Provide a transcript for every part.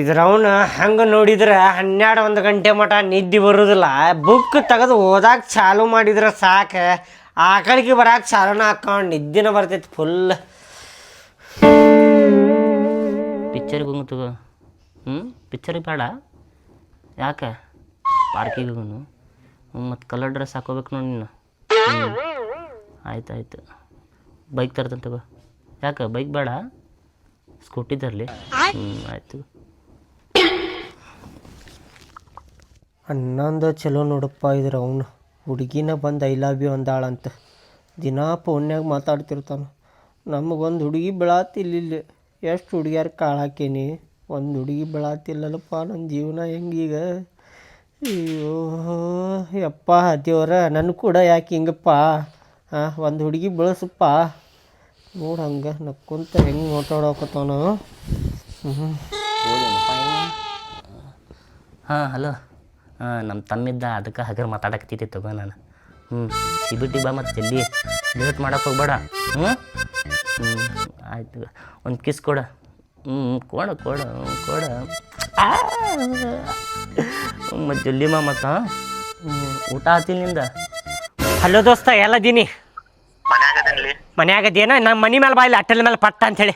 ಇದ್ರವನ ಹಂಗೆ ನೋಡಿದ್ರೆ ಹನ್ನೆರಡು ಒಂದು ಗಂಟೆ ಮಟ ನಿದ್ದೆ ಬರೋದಿಲ್ಲ. ಬುಕ್ ತೆಗೆದು ಓದಾಕ ಚಾಲು ಮಾಡಿದ್ರೆ ಸಾಕು. ಆಕಳಿಗೆ ಕಡೆಗೆ ಬರಾಕ ಚಾಲೂನ ಹಾಕೊಂಡು ನಿದ್ದಿನ ಬರ್ತೈತಿ ಫುಲ್ ಪಿಕ್ಚರ್ಗೆ ತಗೋ. ಹ್ಞೂ ಪಿಕ್ಚರ್ ಬೇಡ. ಯಾಕೆ? ಪಾರ್ಕಿಗೆ ಮತ್ತು ಕಲರ್ ಡ್ರೆಸ್ ಹಾಕೋಬೇಕು ನೋಡಿ ನೀನು. ಆಯ್ತು, ಆಯಿತು. ಬೈಕ್ ತರ್ತಂತ ತಗೋ. ಯಾಕೆ ಬೈಕ್ ಬೇಡ? ಸ್ಕೂಟಿ ತರಲಿ. ಹ್ಞೂ ಆಯ್ತು. ಹನ್ನೊಂದು ಚಲೋ ನೋಡಪ್ಪ ಇದ್ರ ಅವನು. ಹುಡುಗಿನ ಬಂದು ಐ ಲವ್ ಯು ಅಂದಾಳಂತ. ದಿನಾ ಫೋನ್ಯಾಗ ಮಾತಾಡ್ತಿರ್ತಾನೆ. ನಮಗೊಂದು ಹುಡುಗಿ ಬೆಳಾತಿಲ್ಲ ಇಲ್ಲಿ ಎಷ್ಟು ಹುಡುಗಿಯಾರ ಕಾಳಾಕೇನಿ? ಒಂದು ಹುಡುಗಿ ಬೆಳಾತಿಲ್ಲಲ್ಲಪ್ಪ ನನ್ನ ಜೀವನ ಹೆಂಗೀಗ? ಅಯ್ಯೋ, ಯಪ್ಪ ದೇವ್ರ ನನ್ನ ಕೂಡ ಯಾಕೆ ಹಿಂಗಪ್ಪ? ಹಾಂ ಒಂದು ಹುಡುಗಿ ಬೆಳೆಸಪ್ಪ? ನೋಡು ಹಂಗೆ ನಕ್ಕೊಂತ ಹೆಂಗೆ ಮಾತಾಡೋಕತ್ತಾನ? ಹಾಂ, ಹಲೋ. ಹಾಂ ನಮ್ಮ ತಮ್ಮಿದ್ದ ಅದಕ್ಕೆ ಹಗರ್ ಮಾತಾಡಕತ್ತಿದ್ದೆ ತಗೋ ನಾನು. ಹ್ಞೂ ಸಿಬಿಟಿ ಬಾ ಮತ್ತು ಜಲ್ದಿ. ಲೇಟ್ ಮಾಡೋಕೆ ಹೋಗ್ಬೇಡ. ಹ್ಞೂ ಹ್ಞೂ ಆಯ್ತು. ಒಂದು ಕಿಸ್ ಕೊಡ. ಹ್ಞೂ ಕೊಡ ಕೊಡ ಕೊಡ. ಮತ್ತು ಜಲ್ದಿ ಮಾ ಮತ್ತು. ಊಟ ಆತಿಲ್ಲ ನಿಂದ? ಹಲೋ ದೋಸ್ತ ಎಲ್ಲದೀನಿ ಮನ್ಯಾಗದನ್ಲಿ ಮನ್ಯಾಗದೇನ ನಮ್ಮ ಮನಿ ಮೇಲೆ ಬಾ ಇಲ್ಲಿ ಅಟ್ಟಲ ಮೇಲೆ ಪಟ್ಟ ಅಂತೇಳಿ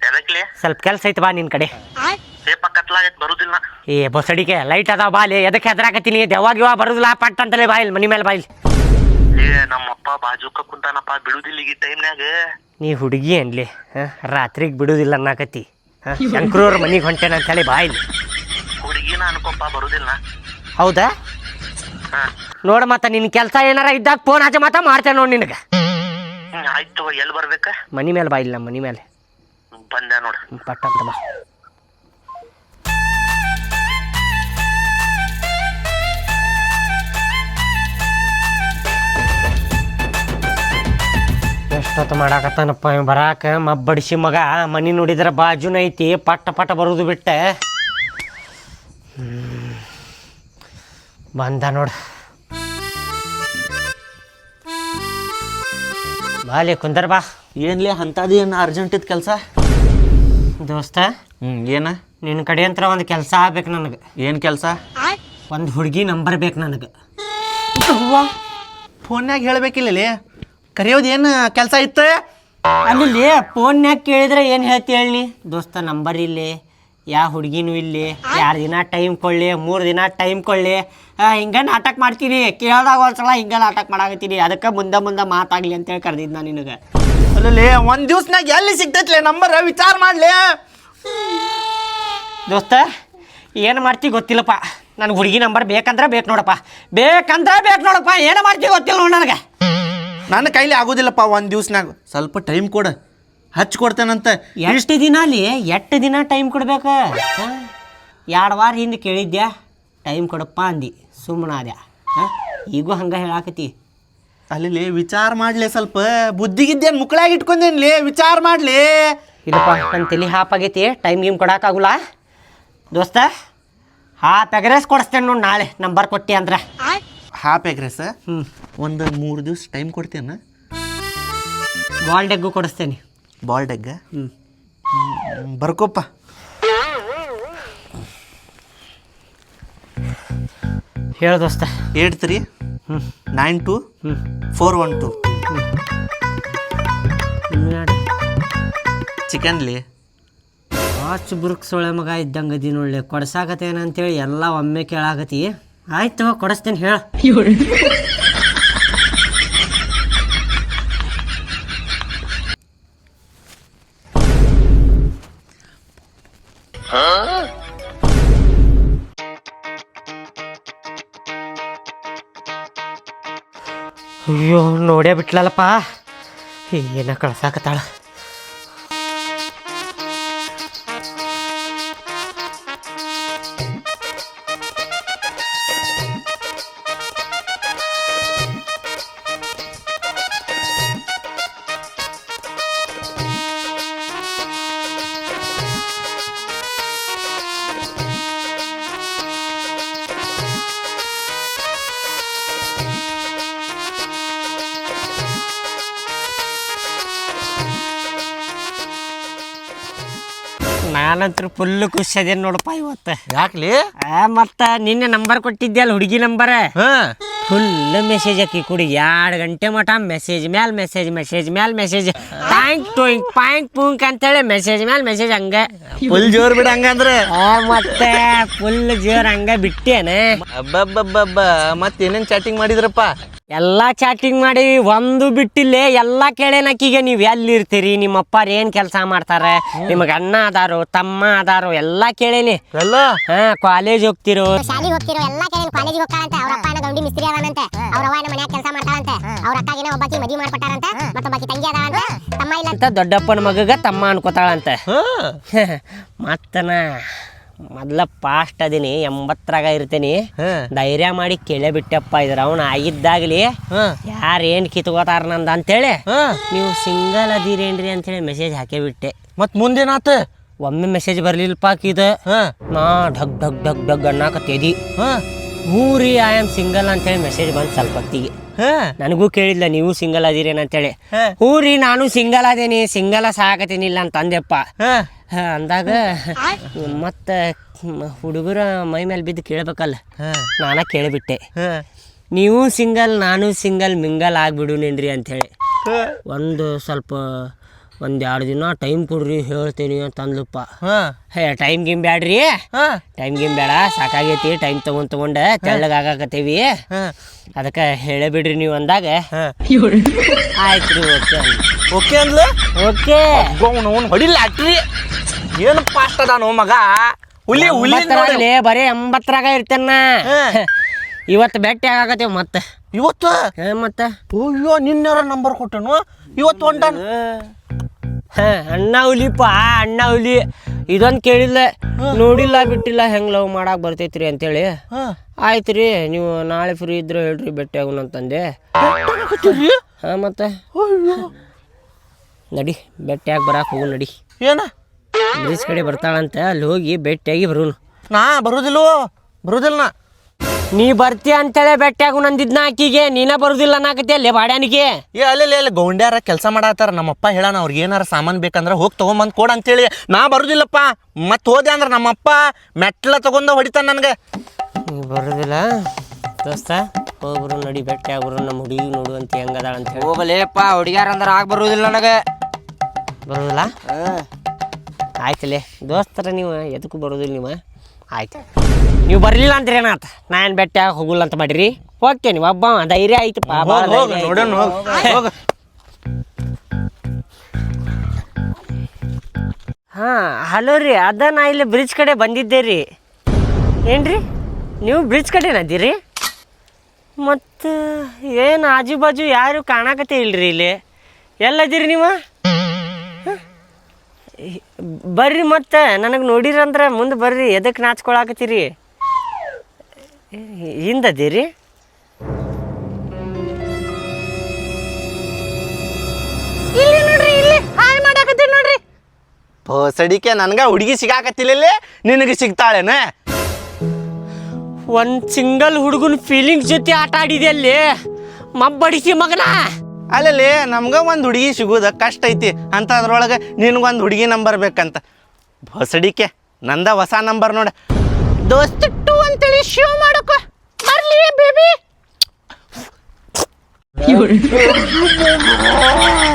ಎದಕ್ಲಿ? ಸ್ವಲ್ಪ ಕೆಲಸ ಐತೆ ಬಾ ನಿನ್ ಕಡೆ. ಸೇಪ ಕತ್ಲಾಗೈತ್ ಬರುದಿಲ್ಲ. ಏ ಬಸಡಿಗೆ ಲೈಟ್ ಅದಾವ ಬಾ ಅಲ್ಲಿ. ಎದಕ್ಕೆ ಹೆದ್ರಾಕತ್ತೀನಿ? ದೆವ್ವಾಗ ಬರುದಿಲ್ಲ ಪಟ್ಟ ಅಂತಲೇ ಬಾ ಇಲ್ಲಿ ಮನಿ ಮೇಲೆ ಬಾ ಇಲ್ಲಿ. ಏ ನಮ್ಮಪ್ಪ ಬಾಜುಕ ಕುಂತಾನಪ್ಪ ಬಿಡುದಿಲ್ಲ ಈ ಟೈಮ್ನಾಗ ನೀ ಹುಡುಗಿ ಅನ್ಲಿ ರಾತ್ರಿಗ್ ರಾತ್ರಿಗೆ ಬಿಡುದಿಲ್ಲ ಅನ್ನಾಕತ್ತಿ ಶಂಕ್ರೂರ್ ಮನೆಗೆ ಹೊಂಟೇನ ಅಂತೇಳಿ ಬಾ ಇಲ್ಲಿ. ಹುಡುಗಿನ ಅನ್ಕೊಪ್ಪ ಬರುದಿಲ್ಲ. ಹೌದಾ? ಹಾ. ನೋಡ ಮತ್ತ ನಿನ್ ಕೆಲಸ ಏನಾರ ಇದ್ದಾಗ ಫೋನ್ ಹಚ್ಚ ಮಾತಾ ಮಾಡ್ತೇನೆ ನೋಡಿ ನಿನಗೆ. ಹ್ಮ್, ಆಯ್ತು ಎಲ್ಲಿ ಬರ್ಬೇಕ? ಮನಿ ಮೇಲೆ ಬಾ ಇಲ್ಲ ಮನೆ ಮೇಲೆ. ಬಂದೆ ನೋಡ. ಪಟ್ಟ ಅಂತ ಬಾ. ಎಷ್ಟೊತ್ತು ಮಾಡಾಕತ್ತಾನಪ್ಪ ಇವ್ ಬರಾಕ? ಮಬ್ಬಡಿಸಿ ಮಗ ಮನಿ ನೋಡಿದ್ರೆ ಬಾಜುನ ಐತಿ ಪಟ್ಟ ಪಟ್ಟ ಬರುದು ಬಿಟ್ಟೆ. ಹ್ಮ್. ಬಂದ ನೋಡು. ಬಾಲಿ ಕುಂದರ್ ಬಾ. ಏನ್ಲಿ ಅಂಥದ್ದು ಏನು ಅರ್ಜೆಂಟ್ ಇತ್ತು ಕೆಲಸ? ದೋಸ್ತ ಹ್ಞೂ ಏನ? ನಿನ್ನ ಕಡೆ ಅಂತ ಒಂದು ಕೆಲಸ ಆಗ್ಬೇಕು ನನಗೆ. ಏನು ಕೆಲಸ? ಒಂದು ಹುಡುಗಿ ನಂಬರ್ ಬೇಕು ನನಗೆ. ಫೋನ್ಯಾಗ ಹೇಳ್ಬೇಕಿಲ್ಲ ಕರೆಯೋದು ಏನು ಕೆಲಸ ಇತ್ತು? ಅಲ್ಲಿ ಫೋನ್ಯಾಗ ಕೇಳಿದ್ರೆ ಏನು ಹೇಳ್ತಿ ಹೇಳಿ? ದೋಸ್ತ ನಂಬರ್ ಇಲ್ಲಿ. ಯಾವ ಹುಡುಗಿನೂ ಇಲ್ಲಿ ಎರಡು ದಿನ ಟೈಮ್ ಕೊಳ್ಳಿ ಮೂರು ದಿನ ಟೈಮ್ ಕೊಳ್ಳಿ ಹಿಂಗೆ ನಾಟಕ ಮಾಡ್ತೀನಿ. ಕೇಳ್ದಾಗ ಒಂದ್ಸಲ ಹಿಂಗೆ ನಾಟಕ ಮಾಡಾಕತ್ತೀನಿ. ಅದಕ್ಕೆ ಮುಂದೆ ಮುಂದೆ ಮಾತಾಗ್ಲಿ ಅಂತೇಳಿ ಕರೆದಿದ್ದು ನಾನು ನಿನಗೆ. ಅಲ್ಲಲೇ ಒಂದು ದಿವ್ಸನಾಗ ಎಲ್ಲಿ ಸಿಗ್ತೈತ್ಲೆ? ನಂಬರ್ ವಿಚಾರ ಮಾಡಲಿ. ದೋಸ್ತ ಏನು ಮಾಡ್ತಿ ಗೊತ್ತಿಲ್ಲಪ್ಪ. ನನ್ನ ಹುಡುಗಿ ನಂಬರ್ ಬೇಕಂದ್ರೆ ಬೇಕು ನೋಡಪ್ಪ. ಬೇಕಂದ್ರೆ ಬೇಕು ನೋಡಪ್ಪ. ಏನು ಮಾಡ್ತಿ ಗೊತ್ತಿಲ್ಲ ನೋಡು ನನಗೆ. ನನ್ನ ಕೈಲಿ ಆಗೋದಿಲ್ಲಪ್ಪ ಒಂದು ದಿವ್ಸನಾಗ. ಸ್ವಲ್ಪ ಟೈಮ್ ಕೊಡು. ಹಚ್ಚಿ ಕೊಡ್ತೇನಂತ ಎಷ್ಟು ದಿನ ಅಲ್ಲಿ? ಎಷ್ಟು ದಿನ ಟೈಮ್ ಕೊಡ್ಬೇಕು? ಎರಡು ವಾರ ಹಿಂದೆ ಕೇಳಿದ್ಯಾ? ಟೈಮ್ ಕೊಡಪ್ಪ ಅಂದಿ. ಸುಮ್ಮನಾದ್ಯ ಈಗೂ ಹಂಗೆ ಹೇಳಾಕತಿ ಅಲ್ಲಿ ವಿಚಾರ ಮಾಡ್ಲಿ ಸ್ವಲ್ಪ. ಬುದ್ಧಿಗಿದ್ದೇನು ಮುಕ್ಕಳಾಗಿ ಇಟ್ಕೊಂಡೇನ್ಲಿ ವಿಚಾರ ಮಾಡ್ಲಿ. ಇಲ್ಲಪ್ಪ ನನ್ನ ತಲೆ ಹಾಪ್ ಆಗೈತಿ. ಟೈಮ್ ಗೀಮ್ ಕೊಡೋಕ್ಕಾಗಲ್ಲ ದೋಸ್ತ ಹಾಪ್ ಎಗ್ರೆಸ್ ಕೊಡಿಸ್ತೇನೆ ನೋಡಿ ನಾಳೆ. ನಂಬರ್ ಕೊಟ್ಟಿ ಅಂದ್ರೆ. ಹಾಪ್ ಎಗ್ರೆಸ್ ಹ್ಞೂ ಒಂದು ಮೂರು ದಿವ್ಸ ಟೈಮ್ ಕೊಡ್ತೇನೆ? ಬಾಲ್ಡೆಗ್ಗು ಕೊಡಿಸ್ತೇನೆ. ಬಾಲ್ಡ್ ಎಗ್ ಹ್ಞೂ ಬರ್ಕೋಪ್ಪ. ಹೇಳು ದೋಸ್ತ. ಏಟ್ ತ್ರೀ ಹ್ಞೂ ನೈನ್ ಟು ಹ್ಞೂ ಫೋರ್ ಒನ್ ಟು ಚಿಕನ್ಲಿ ವಾಚ್ ಬುರುಕ್ ಸೊಳೆ ಮಗ ಇದ್ದಂಗೆ ಅದಿ ನೋಡ್ಲಿ. ಕೊಡ್ಸಾಕತ್ತೇನ ಅಂತೇಳಿ ಎಲ್ಲ ಒಮ್ಮೆ ಕೇಳಾಗತಿ ಆಯ್ತು ಕೊಡಿಸ್ತೇನೆ ಹೇಳು. ಅಯ್ಯೋ ನೋಡೇ ಬಿಟ್ಲಲ್ಲಪ್ಪ ಏನ ಕಳ್ಸಾಕತ್ತಾಳ ನಾನಂತೂ ಫುಲ್ ಖುಷಿ ಅದೇನ್ ನೋಡಪ್ಪ ಇವತ್ತು. ಯಾಕ್ಲಿ? ಆ ಮತ್ತ ನಿನ್ನೆ ನಂಬರ್ ಕೊಟ್ಟಿದ್ಯಲ್ಲ ಹುಡುಗಿ ನಂಬರ್ ಹಾ. ಫುಲ್ ಮೆಸೇಜ್ ಹಾಕಿ ಕುಡಿ ಎರಡ್ ಗಂಟೆ ಮಟ ಮೆಸೇಜ್ ಮ್ಯಾಲ್ ಮೆಸೇಜ್ ಮೆಸೇಜ್ ಮ್ಯಾಲ್ ಮೆಸೇಜ್ ಪಾಯಿಂಟ್ ಟೂಯಿಂಗ್ ಪಾಯಿಂಟ್ ಪೂಂಕ್ ಅಂತೇಳಿ ಮೆಸೇಜ್ ಮ್ಯಾಲ್ ಮೆಸೇಜ್ ಹಂಗ. ಫುಲ್ ಜೋರ್ ಬಿಡ ಹಂಗಂದ್ರ ಆ, ಮತ್ತೆ ಫುಲ್ ಜೋರ್ ಹಂಗ ಬಿಟ್ಟೇನೆ. ಅಬ್ಬಬ್ಬಬ್ಬಬ್ಬ ಮತ್ತೆ ಏನೇನ್ ಚಾಟಿಂಗ್ ಮಾಡಿದ್ರಪ್ಪ? ಎಲ್ಲಾ ಚಾಟಿಂಗ್ ಮಾಡಿ ಒಂದು ಬಿಟ್ಟಿಲ್ಲೇ ಎಲ್ಲಾ ಕೇಳೇನಕ್ಕೀಗ ನೀವು ಎಲ್ಲಿರ್ತೀರಿ? ನಿಮ್ಮ ಅಪ್ಪಾರ ಏನ್ ಕೆಲಸ ಮಾಡ್ತಾರೆ? ನಿಮಗೆ ಅಣ್ಣ ಅದಾರು ತಮ್ಮ ಅದಾರು ಎಲ್ಲಾ ಕೇಳೇನಿ. ಎಲ್ಲ? ಹಾ ಕಾಲೇಜ್ ಹೋಗ್ತಿರೋ. ಶಾಲೆಗೆ ಹೋಗ್ತಿರೋ ಎಲ್ಲ ಕೇಳಿ ಕಾಲೇಜಿಗೆ ಹೋಗ್ತಾಳಂತೆ. ಅವ್ರ ಅಪ್ಪ ಗೌಂಡಿ ಮಿಸ್ತ್ರಿ ಅವನಂತೆ ಅವ್ರ ಅವ್ವ ಮನ್ಯಾಗ ಕೆಲಸ ಮಾಡ್ತಾರಂತೆ ಅವ್ರ ಅಕ್ಕಗಿನ ಒಬ್ಬಾಕಿ ಮದುವೆ ಮಾಡ್ಕೊಟ್ಟಾರಂತೆ ಮತ್ತೊಬ್ಬಾಕಿ ತಂಗಿ ಅದಾಳಂತೆ. ತಮ್ಮ ಇಲ್ಲ ಅಂತ ದೊಡ್ಡಪ್ಪನ ಮಗಗ ತಮ್ಮ ಅನ್ಕೋತಾಳಂತೆ. ಮತ್ತನ? ಮೊದ್ಲ ಪಾಸ್ಟ್ ಅದೀನಿ ಎಂಬತ್ತರಾಗ ಇರ್ತೀನಿ. ಧೈರ್ಯ ಮಾಡಿ ಕೇಳೇ ಬಿಟ್ಟಪ್ಪ ಇದ್ರ ಅವನು ಆಗಿದ್ದಾಗ್ಲಿ ಯಾರ ಏನು ಕಿತ್ಕೋತಾರ ನಂದ ಅಂತೇಳಿ ಹೇಳಿ ನೀವು ಸಿಂಗಲ್ ಅದೀರೇನ್ರಿ ಅಂತೇಳಿ ಮೆಸೇಜ್ ಹಾಕೇ ಬಿಟ್ಟೆ ಮತ್ ಮುಂದೇನಾತ ಒಮ್ಮೆ ಮೆಸೇಜ್ ಬರ್ಲಿಲ್ಲಪ್ಪ ಕಿದ ಹಾ. ನಾ ಢಗ್ ಢಗ್ ಢಗ್ ಢಗ್ ಅನ್ನಾಕತ್ತೇದಿ ಹ್ಞೂ ಹೂರಿ ಐ ಆಮ್ ಸಿಂಗಲ್ ಅಂತೇಳಿ ಮೆಸೇಜ್ ಬಂತು ಸ್ವಲ್ಪ ಹೊತ್ತಿಗೆ. ಹಾ. ನನಗೂ ಕೇಳಿಲ್ಲ ನೀವು ಸಿಂಗಲ್ ಅದೀರೇನ ಅಂತೇಳಿ. ಹ್ಞೂ ರೀ ನಾನು ಸಿಂಗಲ್ ಅದೇನಿ ಸಿಂಗಲ ಸಾಕತೀನಿ ಇಲ್ಲ ಅಂತ ಅಂದೆಪ್ಪ ಹಾ ಹಾ, ಅಂದಾಗ ಮತ್ತೆ ಹುಡುಗರ ಮೈ ಮೇಲೆ ಬಿದ್ದು ಕೇಳ್ಬೇಕಲ್ಲ. ಹಾ. ನಾನ ಕೇಳಿಬಿಟ್ಟೆ. ಹಾ. ನೀವು ಸಿಂಗಲ್ ನಾನು ಸಿಂಗಲ್ ಮಿಂಗಲ್ ಆಗ್ಬಿಡುನೇನ್ರಿ ಅಂಥೇಳಿ. ಒಂದು ಸ್ವಲ್ಪ ಒಂದು ಎರಡು ದಿನ ಟೈಮ್ ಕೊಡ್ರಿ ಹೇಳ್ತೀನಿ ಅಂತ ಅಂದ್ಲಪ್ಪ ಹಾ. ಹೇ ಟೈಮ್ ಗಿಮ್ ಬ್ಯಾಡ್ರಿ? ಹಾ. ಟೈಮ್ ಗಿಮ್ ಬೇಡ ಸಾಕಾಗೈತಿ ಟೈಮ್ ತಗೊಂಡ್ ತಗೊಂಡ ತೆಳ್ಳಗಾಗಕತ್ತೀವಿ ಹಾಂ. ಅದಕ್ಕೆ ಹೇಳೇ ಬಿಡ್ರಿ ನೀವು ಅಂದಾಗ. ಹಾ. ಆಯ್ತು ರೀ ಓಕೆ ಓಕೆ ಅಂದ್ಲು? ಓಕೆ. ಅವ್ನು ಅವ್ನು ಹೊಡಿಲ್ಲ ಅಟ್ರಿ ಏನು ಪಾಸ್ಟ್ ಅದಾನೋ ಮಗ. ಹುಲಿ ಹುಲಿ ನೋಡಿ. ಎಂಬತ್ತರಲ್ಲಿ ಬರೀ ಎಂಬತ್ತರಾಗ ಇರ್ತೇನ. ಇವತ್ತು ಭೇಟಿ ಆಗಾಕತ್ತೀವಿ ಮತ್ತೆ. ಇವತ್ತು? ಹೇ ಮತ್ತೆ? ಅಯ್ಯೋ ನಿನ್ನೆ ನಂಬರ್ ಕೊಟ್ಟನು? ಇವತ್ತು ಹೊಂಟಾನ ಹಾ, ಅಣ್ಣ ಹುಲಿಪ್ಪ ಅಣ್ಣ ಹುಲಿ. ಇದೊಂದು ಕೇಳಿಲ್ಲ ನೋಡಿಲ್ಲ ಬಿಟ್ಟಿಲ್ಲ ಹೆಂಗ್ ಲವ್ ಮಾಡಾಕ್ ಬರ್ತೈತ್ರಿ ಅಂತೇಳಿ. ಆಯ್ತ್ರಿ ಆಯ್ತು ರೀ ನೀವು ನಾಳೆ ಫ್ರೀ ಇದ್ರೆ ಹೇಳ್ರಿ ಭೇಟಿ ಆಗೋಣ ಅಂತಂದೆ. ಹಾ ಮತ್ತೆ? ನಡಿ ಭೇಟಿಯಾಗಿ ಬರಾಕ್ ಹೋಗು ನಡಿ. ಏನ? ಕಡೆ ಬರ್ತಾಳಂತೆ ಅಲ್ಲಿ ಹೋಗಿ ಭೇಟಿಯಾಗಿ ಬರೋನು ನಾ ಬರುದಿಲ್ವೋ ಬರುದಿಲ್ಲ? ನಾ ನೀ ಬರ್ತೀಯ ಅಂತೇಳಿ ಭೇಟಿಯಾಗು ನಂದಿದ್ನ ಆಕಿಗೆ ನೀನ ಬರುದಿಲ್ಲ ಅನ್ನಕತ್ತಿ ಅಲ್ಲೇ ಬಾಡ್ಯಾನಿಗೆ? ಏ ಅಲ್ಲಿ ಅಲ್ಲಿ ಗೌಂಡ್ಯಾರ ಕೆಲಸ ಮಾಡತ್ತಾರ ನಮ್ಮಪ್ಪ ಹೇಳಾನ ಅವ್ರಿಗೆ ಏನಾರ ಸಾಮಾನು ಬೇಕಂದ್ರೆ ಹೋಗಿ ತಗೊಂಬಂದ್ ಕೊಡ ಅಂತೇಳಿ. ನಾ ಬರುದಿಲ್ಲಪ್ಪ ಮತ್ತೆ ಹೋದೆ ಅಂದ್ರೆ ನಮ್ಮಪ್ಪ ಮೆಟ್ಲ ತಗೊಂಡ ಹೊಡಿತಾನ ನನಗೆ. ನೀ ಬರೋದಿಲ್ಲ? ದೋಸ್ತ ಹೋಗ್ರು ನಡಿ ಬೆಟ್ಟಿ ಆಗ್ಬರು ನಮ್ಮ ಹುಡುಗಿ ನೋಡು ಅಂತ ಹೆಂಗದಾಳ ಅಂತ ಹೇಳಿ. ಹೋಗಲೇಪ್ಪ ಹುಡುಗ್ಯಾರ ಅಂದ್ರೆ ಆಗ ಬರುವುದಿಲ್ಲ ನನಗೆ. ಬರುದಿಲ್ಲ? ಆಯ್ತಲೇ ದೋಸ್ತರ ನೀವು ಎದಕ್ಕೂ ಬರೋದಿಲ್ಲ ನೀವು? ಆಯ್ತು. ನೀವು ಬರಲಿಲ್ಲ ಅಂದ್ರೆ ಏನಾತ? ನಾನು ಬೆಟ್ಟ ಹೋಗುಲ್ಲ ಅಂತ ಮಾಡಿರಿ? ಓಕೆ ನೀವು ಒಬ್ಬ ಧೈರ್ಯ ಆಯ್ತು ಬಾ ಧೈರ್ಯ ನೋಡೋಣ. ಹೋಗ ಹಾ ಹಲೋ ರೀ ಅದ ನಾ ಇಲ್ಲಿ ಬ್ರಿಡ್ಜ್ ಕಡೆ ಬಂದಿದ್ದೆ ರೀ. ಏನ್ರಿ? ನೀವು ಬ್ರಿಡ್ಜ್ ಕಡೆನ ಅದ್ದೀರಿ ಮತ್ತು ಏನು ಆಜು ಬಾಜು ಯಾರು ಕಾಣಕತ್ತೇ ಇಲ್ರಿ ಇಲ್ಲಿ? ಎಲ್ಲದಿರಿ ನೀವು? ಬರ್ರಿ ಮತ್ತೆ ನನಗೆ ನೋಡಿರಂದ್ರೆ ಮುಂದೆ ಬರ್ರಿ ಎದಕ್ಕೆ ನಾಚ್ಕೊಳಕತ್ತೀರಿ? ಹಿಂದದಿರಿ? ಇಲ್ಲಿ ನೋಡ್ರಿ ಇಲ್ಲಿ ಹಾಯ್ ಮಾಡಾಕತ್ತೀರಿ ನೋಡ್ರಿ. ಸಡಿಕೆ ನನ್ಗ ಹುಡುಗಿ ಸಿಗಾಕತ್ತಿಲ್ಲ ನಿನಗೆ ಸಿಗ್ತಾಳೇನ? ಒಂದ್ ಸಿಂಗಲ್ ಹುಡುಗನ ಫೀಲಿಂಗ್ ಜೊತೆ ಆಟ ಆಡಿದೆ ಅಲ್ಲಿ. ಮಬ್ಬಡಿಸಿ ಮಗನ? ಅಲ್ಲಲ್ಲಿ ನಮ್ಗೆ ಒಂದು ಹುಡುಗಿ ಸಿಗೋದ ಕಷ್ಟ ಐತಿ. ಅಂತ ಅದ್ರೊಳಗೆ ನಿನಗೊಂದು ಹುಡುಗಿ ನಂಬರ್ ಬೇಕಂತ. ಹೊಸಡಿಕೆ ನಂದ ಹೊಸ ನಂಬರ್ ನೋಡ. ದೋಸ್ತಿಟ್ಟು ಟು ಅಂತೇಳಿ ಶೋ ಮಾಡಕ ಬರ್ಲಿ ಬೇಬಿ